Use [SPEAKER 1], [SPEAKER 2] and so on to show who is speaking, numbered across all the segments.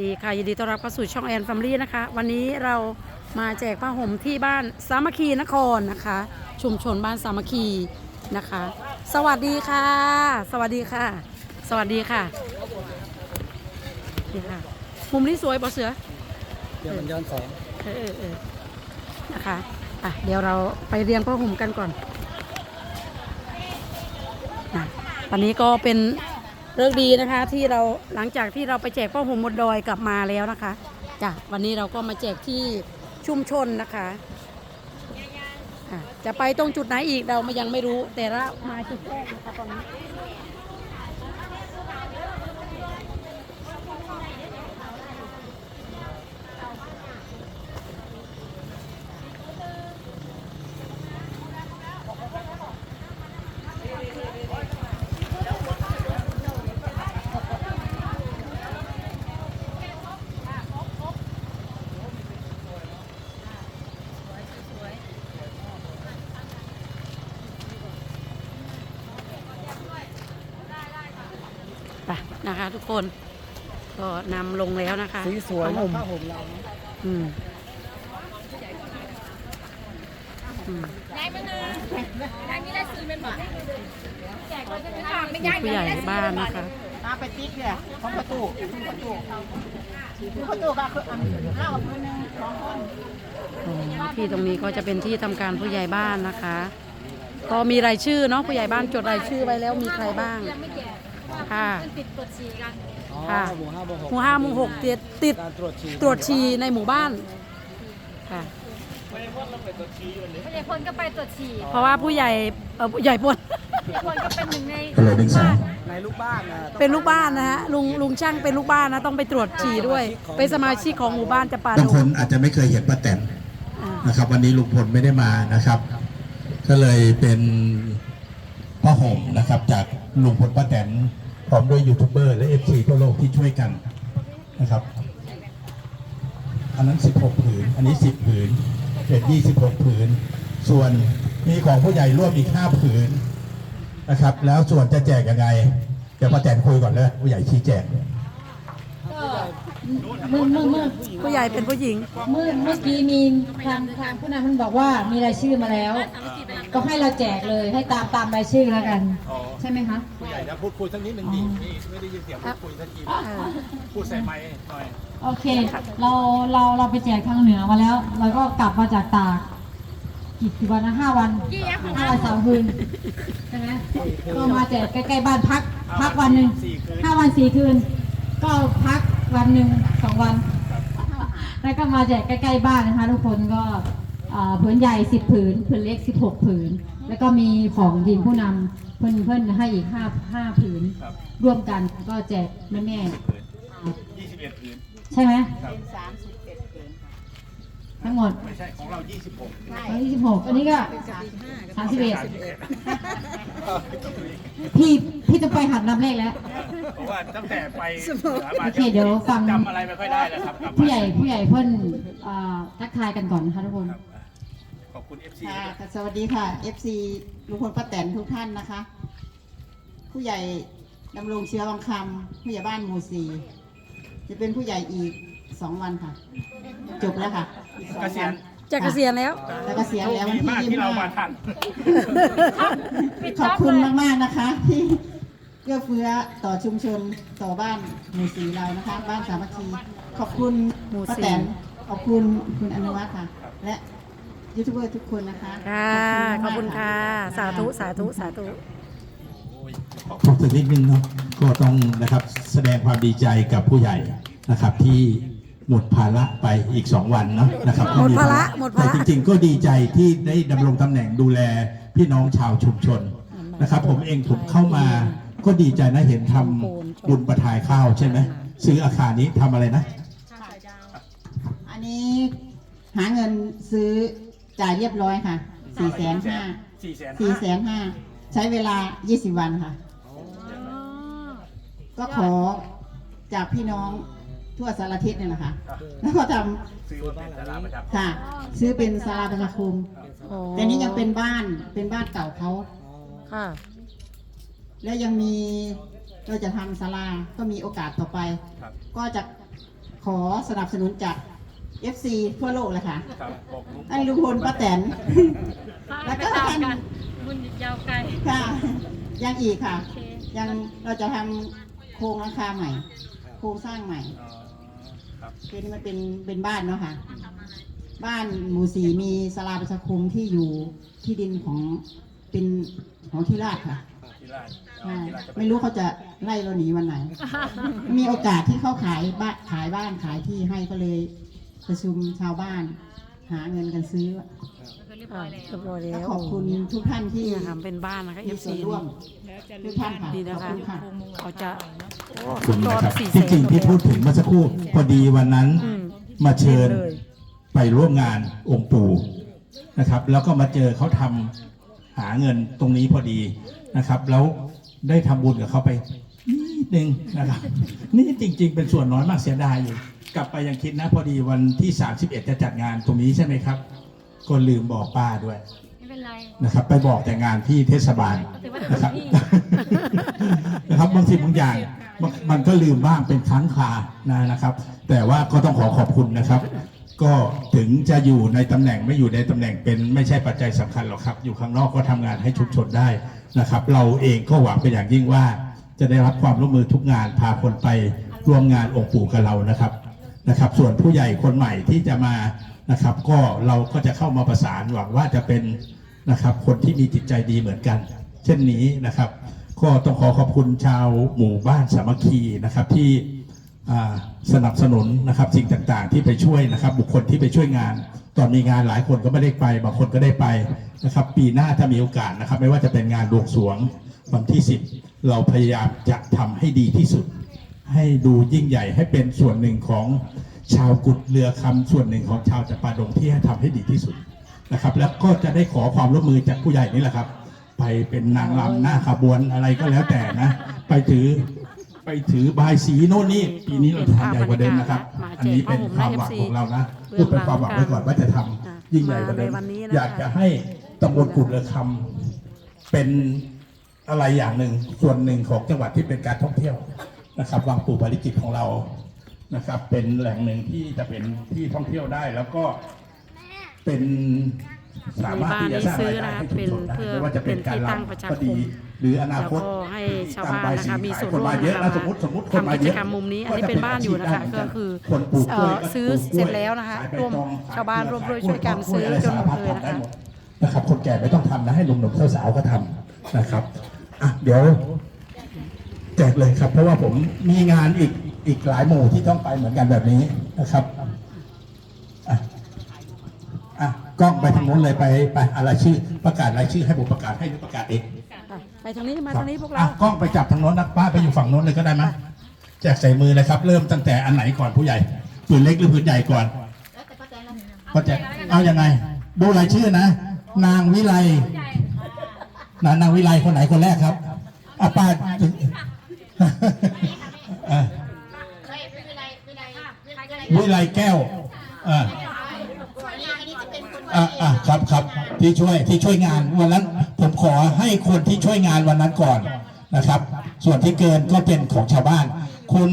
[SPEAKER 1] ดีค่ะยินดีต้อนรับเข้าสู่ช่องแอนแฟมิลี่นะคะ วันนี้เรามาแจกผ้าห่มที่บ้านสามัคคีนครนะคะ ชุมชนบ้านสามัคคีนะคะ สวัสดีค่ะ สวัสดีค่ะ สวัสดีค่ะนี่ค่ะมุมนี้สวยปะเสือ
[SPEAKER 2] เดี๋ยวมันย้อนแสง
[SPEAKER 1] เออเออเออนะคะอะเดี๋ยวเราไปเรียงผ้าห่มกันก่อนนะตอนนี้ก็เป็น เรื่องดีนะคะที่เราหลังจากที่เราไปแจกผ้าห่มบนดอยกลับมาแล้วนะคะจ้ะวันนี้เราก็มาแจกที่ชุมชนนะคะะจะไปตรงจุดไหนอีกเรายังไม่รู้แต่ละมาจุดแรกนะคะตอนนี้ นะคะ ทุกคนก็นำลงแล้วนะคะ
[SPEAKER 2] สีสวย
[SPEAKER 1] ผ้า
[SPEAKER 2] นะ
[SPEAKER 1] ห่ม
[SPEAKER 2] ผ้าห่มเรานะ
[SPEAKER 1] อืมอืม
[SPEAKER 3] ยายมานายายมีอะไรซื้อเป็นบ่แจกเราจะไม่ทำไม่ยาย
[SPEAKER 1] ผู้ใหญ่บ้านนะคะ
[SPEAKER 4] มาไปติ๊กเนี่ยของประตูประตูประตูก็คืออันห้าคนหนึ่งสองคน
[SPEAKER 1] อ๋อที่ตรงนี้ก็จะเป็นที่ทำการผู้ใหญ่บ้านนะคะ ก็มีรายชื่อเนาะผู้ใหญ่บ้านจดรายชื่อไว้แล้วมีใครบ้าง
[SPEAKER 3] ยังไม่แจก
[SPEAKER 1] ค่ะ
[SPEAKER 3] มันติดตรวจฉี่กัน
[SPEAKER 2] อ๋อ
[SPEAKER 1] ค่ะ
[SPEAKER 2] หมู่ห้าหมู่หก
[SPEAKER 1] หมู่ห้าหมู่หกติดติด
[SPEAKER 2] การตรวจฉี่
[SPEAKER 1] ตรวจฉี่ในหมู่บ้านค่ะ
[SPEAKER 3] ผู้ใหญ่พลก็ไปตรวจฉี่
[SPEAKER 1] เพราะว่าผู้ใหญ่เออผู้ใหญ่ปน
[SPEAKER 3] ผู้ใหญ่พลก็เป็นหนึ่งใน
[SPEAKER 5] ฮัลโหลหนึ่งสอง
[SPEAKER 2] ในลูกบ้านนะต้อง
[SPEAKER 1] เป็นลูกบ้านนะฮะลุงลุงช่างเป็นลูกบ้านนะต้องไปตรวจฉี่ด้วย เป็นสมาชิกของหมู่บ้านจะปา
[SPEAKER 5] บาง
[SPEAKER 1] ดู
[SPEAKER 5] คนอาจจะไม่เคยเห็นป้าแตน
[SPEAKER 1] อ่า
[SPEAKER 5] นะครับ วันนี้ลุงพลไม่ได้มานะครับ ก็เลยเป็นผ้าห่มนะครับ จากลุงพลป้าแตน พร้อมด้วยยูทูบเบอร์และเอฟซีทั่วโลกที่ช่วยกันนะครับ อันนั้น 16 ผืน อันนี้ 10 ผืนเป็น26 ผืน ส่วนมีของผู้ใหญ่ร่วมอีก 5 ผืนนะครับ แล้วส่วนจะแจกยังไง เดี๋ยวประแตนคุยก่อนเลยผู้ใหญ่ชี้แจง
[SPEAKER 6] มื่อเมื่อเมื่อ
[SPEAKER 1] ผู้ใหญ่เป็นผู้หญิง
[SPEAKER 6] เมื่อเมื่อกี้มีทางทางผู้นำท่านบอกว่ามีรายชื่อมาแล้ว ก็ให้เราแจกเลยให้ตามตามรายชื่อแล้วกัน ใช่ไหมคะ
[SPEAKER 2] ผู้ใหญ่นะพูดคุยสักนิดหนึ่งดินี่ไม่ได้ยินเสียงพูดคุยสักที
[SPEAKER 1] เออ
[SPEAKER 2] พูดใส่ไมค์หน่อย
[SPEAKER 6] โอเค เราเราเราไปแจกทางเหนือมาแล้ว เราก็กลับมาจากตากกี่กี่วันนะห้าวันห้าวันสามคืนใช่ไหมก็มาแจกใกล้ๆบ้านพัก พักวันหนึ่งห้าวันสี่คืน ก็พัก วันหนึ่งสองวัน แล้วก็มาแจกใกล้ๆบ้านนะคะ ทุกคนก็เอ่อผืนใหญ่สิบผืนผืนเล็กสิบหกผืน แล้วก็มีของทีมผู้นำเพื่อนเพื่อนให้อีกห้าห้าผืน ร่วมกันก็แจกแม่แม่
[SPEAKER 2] 21ผืน
[SPEAKER 6] ๆใช่ไหม
[SPEAKER 4] เป็นสามสิบเอ็ดเกิน
[SPEAKER 6] ทั้งหมด
[SPEAKER 2] ไม่ใช่ของเรา 26
[SPEAKER 6] ร้อยยี่สิบหกอันนี้ก็สามสิบเอ็ดพี่พี่จะไปหัดนับเลขแล้ว
[SPEAKER 2] เพราะว่าตั้งแต่ไปเหนือมา
[SPEAKER 6] โอเคเดี๋ยวฟัง
[SPEAKER 2] จำอะไรไม่ค่อยได้แล้วครับกลับมา
[SPEAKER 6] ผู้ใหญ่ผู้ใหญ่เพื่อนเอ่อทักทายกันก่อนนะคะทุกคน
[SPEAKER 2] ขอบคุณ FC
[SPEAKER 4] ค่ะ
[SPEAKER 2] ด้วย
[SPEAKER 4] ค่ะสวัสดีค่ะ FC ลุงพลป้าแตนทุกท่านนะคะ ผู้ใหญ่ดำรงเชื้อวังคำผู้ใหญ่บ้านหมู่สี่จะเป็นผู้ใหญ่อีกสองวันค่ะ จบแล้วค่ะอีกสอง
[SPEAKER 2] เกษี
[SPEAKER 4] วั
[SPEAKER 2] ย
[SPEAKER 4] น
[SPEAKER 2] ณ
[SPEAKER 1] จะเกษียณแล้ว
[SPEAKER 4] แล้วก็เสียแล้ววัน
[SPEAKER 2] โชคดี
[SPEAKER 4] ที่
[SPEAKER 2] มาก
[SPEAKER 4] ยี่
[SPEAKER 2] ที่
[SPEAKER 4] สิบ
[SPEAKER 2] เรามา
[SPEAKER 4] ห้า
[SPEAKER 2] ทัน
[SPEAKER 4] ขอบคุณมากๆนะคะ ที่เอื้อเฟื้อต่อชุมชนต่อบ้านหมู่สีเรานะคะ บ้านสามัคคีขอบคุณ
[SPEAKER 1] หมู่
[SPEAKER 4] ป้า
[SPEAKER 1] สี่
[SPEAKER 4] แตนขอบคุณคุณอนุวัฒน์ค่ะ และยูทูบเบอร์ทุกคนนะคะ
[SPEAKER 1] ค่ะขอบคุณค่ะ สาธุ สาธุ สาธุ
[SPEAKER 5] พูดถึงนิดนึงเนาะก็ต้องนะครับแสดงความดีใจกับผู้ใหญ่นะครับที่ หมดภาระไปอีก 2 วันเนาะนะครับ
[SPEAKER 1] หมดภาระหมดภาระ
[SPEAKER 5] แต่จริงๆ ก็ดีใจที่ได้ดำรงตำแหน่งดูแลพี่น้องชาวชุมชนนะครับ ผมเองผมเข้ามาก็ดีใจนะเห็นทำบุญประทายข้าวใช่ไหมซื้ออาคารนี้ทำอะไรนะ
[SPEAKER 4] อันนี้หาเงินซื้อจ่ายเรียบร้อยค่ะสี่แสนห้า
[SPEAKER 2] 4แสน
[SPEAKER 4] สี่แสนห้าใช้เวลา 20 วันค่ะ ก็ขอจากพี่น้อง ทั่วสารทิศเนี่ยนะคะแล้วก็ท
[SPEAKER 2] ซื้อมาเป็นตลาดประจำ
[SPEAKER 4] ค่ะ ซื้อเป็นศาลาประชาคม
[SPEAKER 1] โอ้
[SPEAKER 4] แต่นี้ยังเป็นบ้านเป็นบ้านเก่าเขา
[SPEAKER 1] ค่ะ
[SPEAKER 4] และยังมีเราจะทำศาลาก็มีโอกาสต่อไปำ
[SPEAKER 2] ครับ
[SPEAKER 4] ก็จะขอสนับสนุนจาก FC ทั่วโลกเลยค่ะ
[SPEAKER 2] ครับบอกลุง
[SPEAKER 4] ให้ลุงพลป้าแตน แล้วก็ท่าน
[SPEAKER 3] บุญยาวไกล
[SPEAKER 4] ค่ะ ยังอีกค่ะ
[SPEAKER 3] โอเค
[SPEAKER 4] ยังเราจะทำโครงหลังคาใหม่ โครงสร้างใหม่
[SPEAKER 2] อ๋อ ครับ
[SPEAKER 4] คือนี่มันเป็นเป็นบ้านเนาะค่ะ บ้านหมู่สีมีศาลาประชาคมที่อยู่ที่ดินของเป็นของที่ราชค่ะ
[SPEAKER 2] ที่ราช
[SPEAKER 4] ใช่
[SPEAKER 2] ที่ราชจะป
[SPEAKER 4] ไม่รู้เขาจะไล่เราหนีวันไหน มีโอกาสที่เขาขายบ้านขายบ้านขายที่ให้ก็เลยประชุมชาวบ้าน หาเงินกันซื้อ
[SPEAKER 3] เรียบร้
[SPEAKER 1] อ่า
[SPEAKER 3] อยแล้ว
[SPEAKER 1] เรียบร้อย
[SPEAKER 4] ก็
[SPEAKER 1] แล้ว
[SPEAKER 4] ขอบคุณทุกท่านที่
[SPEAKER 1] นี่นะคะเป็นบ้านนะคะ
[SPEAKER 4] มี
[SPEAKER 1] FC
[SPEAKER 4] ส่วนร่วม ทุกท่านค่ะ
[SPEAKER 1] ดี
[SPEAKER 4] ข
[SPEAKER 1] นะ
[SPEAKER 4] อบ
[SPEAKER 1] คะ
[SPEAKER 4] คุณค่ะ
[SPEAKER 1] เขาจะโอ้
[SPEAKER 5] ขอบ
[SPEAKER 1] สุ
[SPEAKER 5] คุ
[SPEAKER 1] ด
[SPEAKER 5] ณ
[SPEAKER 1] ยอ
[SPEAKER 5] นะ
[SPEAKER 1] ด
[SPEAKER 5] ครับ
[SPEAKER 1] สี่
[SPEAKER 5] จ
[SPEAKER 1] แสน
[SPEAKER 5] ริงๆที่พูดถึงเมื่อสักครู่พอดีวันนั้น
[SPEAKER 1] อืม
[SPEAKER 5] มาเชิญ
[SPEAKER 1] เลย
[SPEAKER 5] ไปร่วมงานองค์ปู่นะครับ แล้วก็มาเจอเขาทำหาเงินตรงนี้พอดีนะครับ แล้วได้ทำบุญกับเขาไปนิดนึงนะครับ นี่จริง ๆ เป็นส่วนน้อยมากเสียดายอยู่กลับไปยังคิดนะพอดีวันที่ 31 จะจัดงานตรงนี้ใช่ไหมครับ ก็ลืมบอกป้าด้วย
[SPEAKER 3] ไม่เป็นไร
[SPEAKER 5] นะครับ ไปบอกแต่งานที่เทศบาล
[SPEAKER 3] ก็ถือว่า
[SPEAKER 5] นะครับนะครับบางสิ่งบางอย่างมันก็ลืมบ้างเป็นครั้งคานะนะครับ แต่ว่าก็ต้องขอขอบคุณนะครับ ก็ถึงจะอยู่ในตำแหน่งไม่อยู่ในตำแหน่งเป็นไม่ใช่ปัจจัยสำคัญหรอกครับ อยู่ข้างนอกก็ทำงานให้ชุมชนได้นะครับ เราเองก็หวังเป็นอย่างยิ่งว่า จะได้รับความร่วมมือทุกงานพาคนไปร่วมงานองค์ปู่กับเรานะครับนะครับ ส่วนผู้ใหญ่คนใหม่ที่จะมานะครับ ก็เราก็จะเข้ามาประสานหวังว่าจะเป็นนะครับ คนที่มีจิตใจดีเหมือนกัน เช่นนี้นะครับ ก็ต้องขอขอบคุณชาวหมู่บ้านสามัคคีนะครับที่สนับสนุนนะครับสิ่งต่างๆ ที่ไปช่วยนะครับ บุคคลที่ไปช่วยงาน ตอนมีงานหลายคนก็ไม่ได้ไปบางคนก็ได้ไปนะครับ ปีหน้าถ้ามีโอกาสนะครับ ไม่ว่าจะเป็นงานบวงสรวงวันที่ 10 เราพยายามจะทำให้ดีที่สุด ให้ดูยิ่งใหญ่ให้เป็นส่วนหนึ่งของชาวกุดเรือคำส่วนหนึ่งของชาวจัปาดงที่ให้ทำให้ดีที่สุดนะครับ แล้วก็จะได้ขอความร่วมมือจากผู้ใหญ่นี่แหละครับ ไปเป็นนางรำหน้าขบวนอะไรก็แล้วแต่นะ ไปถือไปถือบายสีโน่นนี่ปีนี้เราจะทำใหญ่กว่าเดิมนะครับ อันนี้เป็นความหวังของเรานะพูดเป็นความหวังไว้ก่อนว่าจะทำยิ่งใหญ่กว่าเดิมอยากจะให้ตำบลกุดเรือคำเป็นอะไรอย่างหนึ่งส่วนหนึ่งของจังหวัดที่เป็นการท่องเที่ยวนะครับวังปู่ปาริจิตของเรานะครับ เป็นแหล่งหนึ่งที่จะเป็นที่ท่องเที่ยวได้แล้วก็เป็น สามารถที่จะสร้างรายได้ให้ชุมชนได้ไม่ว่าจะเป็นการรำก็ดีหรืออนา
[SPEAKER 1] แล้ว
[SPEAKER 5] คต
[SPEAKER 1] ก็ให้ชาวบ้านนะคะมีส่วน
[SPEAKER 5] คน
[SPEAKER 1] ร่ว
[SPEAKER 5] มามเยอะ
[SPEAKER 1] นะ
[SPEAKER 5] นะคะสมมติสมมติคนมา
[SPEAKER 1] ทำกิ
[SPEAKER 5] เย
[SPEAKER 1] จ
[SPEAKER 5] อะ
[SPEAKER 1] กรรมมุมนี้อันนี้เป็นบ้านอยู่นะคะก็คือ
[SPEAKER 5] คนปลูกก
[SPEAKER 1] เอ่
[SPEAKER 5] ล้วย
[SPEAKER 1] อ
[SPEAKER 5] ก็
[SPEAKER 1] ซื้อ
[SPEAKER 5] ปลูกก
[SPEAKER 1] เส
[SPEAKER 5] ล้
[SPEAKER 1] ร็
[SPEAKER 5] ย
[SPEAKER 1] จแล้วนะคะ
[SPEAKER 5] ขายใบ
[SPEAKER 1] ร่วม
[SPEAKER 5] ตอง
[SPEAKER 1] ชาวบ้านร่วมด้วย
[SPEAKER 5] ข
[SPEAKER 1] ช่วยกัน
[SPEAKER 5] กล้
[SPEAKER 1] ซื้อ
[SPEAKER 5] อะไร
[SPEAKER 1] จนหมด
[SPEAKER 5] สารพัด
[SPEAKER 1] เลยนะ
[SPEAKER 5] ทำได้
[SPEAKER 1] คะ
[SPEAKER 5] หมดนะครับ คนแก่ไม่ต้องทำนะให้หนุ่มๆสาวๆก็ทำนะครับอะเดี๋ยวแจกเลยครับ เพราะว่าผมมีงานอีกอีกหลายหมู่ที่ต้องไปเหมือนกันแบบนี้นะครับอะอะ กล้องไปทางโน้นเลยไปไปอะไรายชื่อ ประกาศรายชื่อให้ผมประกาศให้หรือประกาศเอง
[SPEAKER 1] อะไปทางนี้มา
[SPEAKER 5] ครับ
[SPEAKER 1] ทางนี้พวก
[SPEAKER 5] อะ
[SPEAKER 1] เรา
[SPEAKER 5] กล้องไปจับทางโน้นนะป้าไปอยู่ฝั่งโน้นเลยก็ได้ไหมแจกใส่มือเลยครับ เริ่มตั้งแต่อันไหนก่อนผู้ใหญ่ผืนเล็กหรือผืนใหญ่ก่อนก็แจกเอายังไง ดูรายชื่อนะ นางวิไลนางนางวิไลคนไหนคนแรกครับอะป้าอะวิไลแก้วอะ อะอะครับครับที่ช่วยที่ช่วยงานวันนั้นผมขอให้คนที่ช่วยงานวันนั้นก่อนนะครับ ส่วนที่เกินก็เป็นของชาวบ้าน คุณ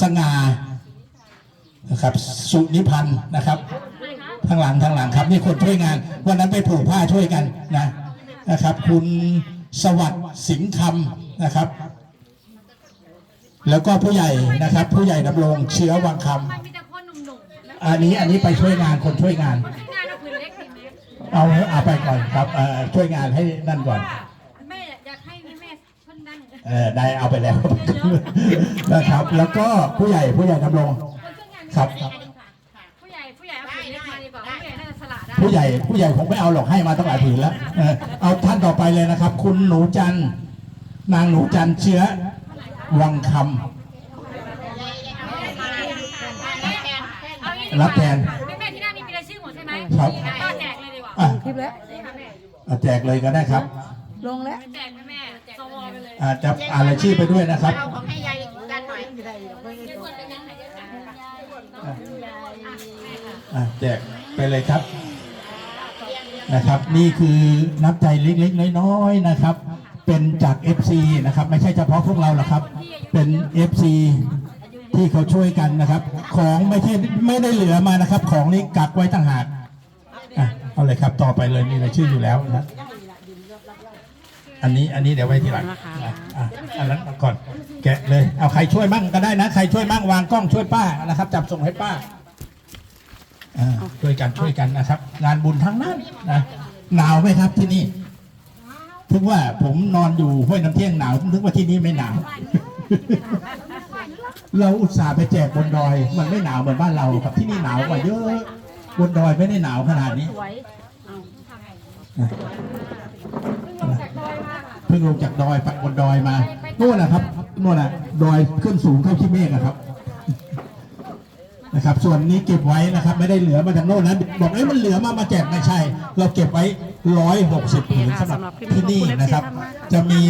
[SPEAKER 5] สง่านะครับ สุนิพันธ์นะครับทางหลังทางหลังครับนี่คนช่วยงาน วันนั้นไปผูกผ้าช่วยกันนะนะครับ คุณสวัสดิ์สิงห์คำนะครับ แล้วก็ผู้ใหญ่นะครับ ผู้ใหญ่ดำรงเชื้อวังคำอันนี้อันนี้ไปช่วยงานคนช่วยงาน
[SPEAKER 3] เอาเอา
[SPEAKER 5] ไปก่อนครับเอ่อช่วยงานให้นั่นก่อน
[SPEAKER 3] แม่อยากให้แม่เพิ่นดัง
[SPEAKER 5] เออได้เอาไปแล้ว นะครับ แล้วก็ผู้ใหญ่ผู้ใหญ่ดำรง
[SPEAKER 3] คนช่วยงานมี
[SPEAKER 5] ครับ
[SPEAKER 3] อะไรดีค่ะ ผู้ใหญ่ผู้ใหญ่เอาผืนเล็กมาดีกว่าผู้ใหญ่น่าจะสละได้
[SPEAKER 5] ผู้ใหญ่ผู้ใหญ่ผมไม่เอาหรอกให้มาตั้งหลายผืนแล้วเออเอาท่านต่อไปเลยนะครับ คุณหนูจันทร์นางหนูจันทร์เชื้อวังค
[SPEAKER 3] เอางี้ดีก
[SPEAKER 5] รั
[SPEAKER 3] ว่า
[SPEAKER 5] บแทน
[SPEAKER 3] แม่แม่ที่หน้
[SPEAKER 1] แล้ว
[SPEAKER 3] นี่ค่ะแม่
[SPEAKER 5] เอาแจกเลยก็ได้ครับ
[SPEAKER 1] ลงแล้ว
[SPEAKER 3] แจกแม่แม่สวไปเลย
[SPEAKER 5] อาจจะอ่านรายชื่อไปด้วยนะครับ
[SPEAKER 4] เอาของให้ยายกันหน่อย
[SPEAKER 5] อะแจกไปเลยครับนะครับ นี่คือน้ำใจเล็กๆน้อยๆนะครับ เป็นจาก FC นะครับ ไม่ใช่เฉพาะพวกเราหรอกครับ เป็น FC ที่เขาช่วยกันนะครับ ของไม่ใช่ไม่ได้เหลือมานะครับ ของนี้กักไว้ต่างหากอะ เอาเลยครับ ต่อไปเลยมีรายชื่ออยู่แล้วนะอันนี้อันนี้เดี๋ยวไว้ทีหลังนะอะอันนั้นก่อน แกะเลยเอาใครช่วยมั่งก็ได้นะใครช่วยมั่งวางกล้องช่วยป้านะครับ จับส่งให้ป้าอ่าช่วยกันช่วยกันนะครับ งานบุญทั้งนั้นนะหนาวไหมครับที่นี่ถึงว่าผมนอนอยู่ห้วยน้ำเที่ยงหนาวถึงว่าที่นี่ไม่หนาว เราอุตส่าห์ไปแจกบนดอย มันไม่หนาวเหมือนบ้านเราครับที่นี่หนาวกว่าเยอะ บนดอยไม่ได้หนาวขนาดนี้นะเพิ่งลงจากดอยไปบนดอยมาโน่นนะครับโน่นน่ะดอยขึ้นสูงเท่าขี้เมฆอะครับนะครับ ส่วนนี้เก็บไว้นะครับ ไม่ได้เหลือมาจากโน่นนะบอกเอ้ยมันเหลือมามาแจกไม่ใช่ เราเก็บไว้ร้อยหกสิบผืนสำหรับที่นี่นะครับ จะมี